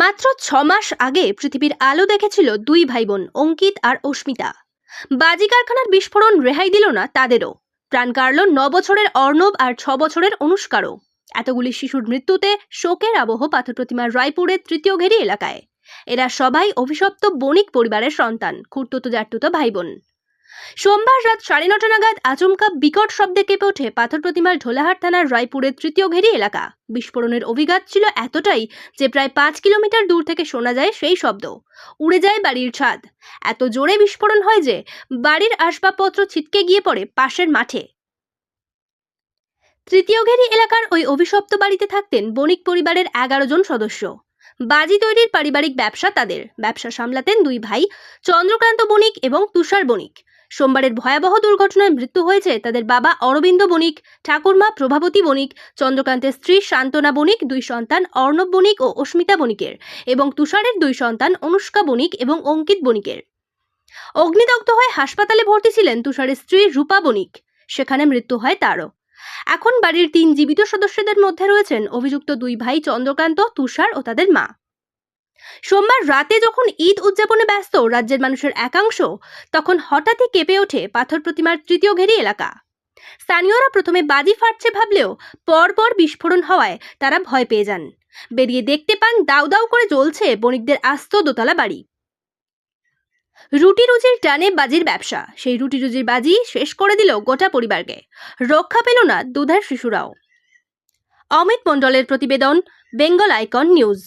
মাত্র ছ মাস আগে পৃথিবীর আলো দেখেছিল দুই ভাই বোন অঙ্কিত আর অস্মিতা। বাজি কারখানার বিস্ফোরণ রেহাই দিল না তাদেরও। প্রাণ কাড়ল ন বছরের অর্ণব আর ছ বছরের অনুষ্কারও। এতগুলি শিশুর মৃত্যুতে শোকের আবহ পাথর প্রতিমার রায়পুরের তৃতীয় ঘেরি এলাকায়। এরা সবাই অভিশপ্ত বণিক পরিবারের সন্তান খুঁড়তুতো জাটতুতো ভাই বোন সোমবার রাত সাড়ে নটা নাগাদ আচমকা বিকট শব্দে কেঁপে ওঠে পাথর প্রতিমার ঢোলাহাট থানার রায়পুরের তৃতীয় ঘেরি এলাকা। বিস্ফোরণের অভিঘাত ছিল এতটাই যে প্রায় পাঁচ কিলোমিটার দূর থেকে শোনা যায় সেই শব্দ। উড়ে যায় বাড়ির ছাদ। এত জোরে বিস্ফোরণ হয় যে বাড়ির আসবাবপত্র ছিটকে গিয়ে পড়ে পাশের মাঠে। তৃতীয় ঘেরি এলাকার ওই অভিশপ্ত বাড়িতে থাকতেন বণিক পরিবারের এগারো জন সদস্য। বাজি তৈরির পারিবারিক ব্যবসা তাদের। ব্যবসা সামলাতেন দুই ভাই, চন্দ্রকান্ত বণিক এবং তুষার বণিক। সোমবারের ভয়াবহ দুর্ঘটনায় মৃত্যু হয়েছে তাদের বাবা অরবিন্দ বণিক, ঠাকুরমা প্রভাবতী বণিক, চন্দ্রকান্তের স্ত্রী শান্তনা বণিক, দুই সন্তান অর্ণব বণিক ও অস্মিতা বণিকের এবং তুষারের দুই সন্তান অনুষ্কা বণিক এবং অঙ্কিত বণিকের। অগ্নিদগ্ধ হয়ে হাসপাতালে ভর্তি ছিলেন তুষারের স্ত্রী রূপা বণিক। সেখানে মৃত্যু হয় তারও। এখন বাড়ির তিন জীবিত সদস্যদের মধ্যে রয়েছেন অভিযুক্ত দুই ভাই চন্দ্রকান্ত, তুষার ও তাদের মা। সোমবার রাতে যখন ঈদ উদযাপনে ব্যস্ত রাজ্যের মানুষের একাংশ, তখন হঠাৎই কেঁপে ওঠে পাথর প্রতিমার তৃতীয় ঘেরি এলাকা। স্থানীয়রা প্রথমে বাজি ফাটছে ভাবলেও পরপর বিস্ফোরণ হওয়ায় তারা ভয় পেয়ে যান। বেরিয়ে দেখতে পান দাউ দাউ করে জ্বলছে বণিকদের আস্ত দোতলা বাড়ি। রুটি রুজির টানে বাজির ব্যবসা, সেই রুটি রুজির বাজি শেষ করে দিল গোটা পরিবারকে। রক্ষা পেল না দুধার শিশুরাও। অমিত মণ্ডলের প্রতিবেদন, বেঙ্গল আইকন নিউজ।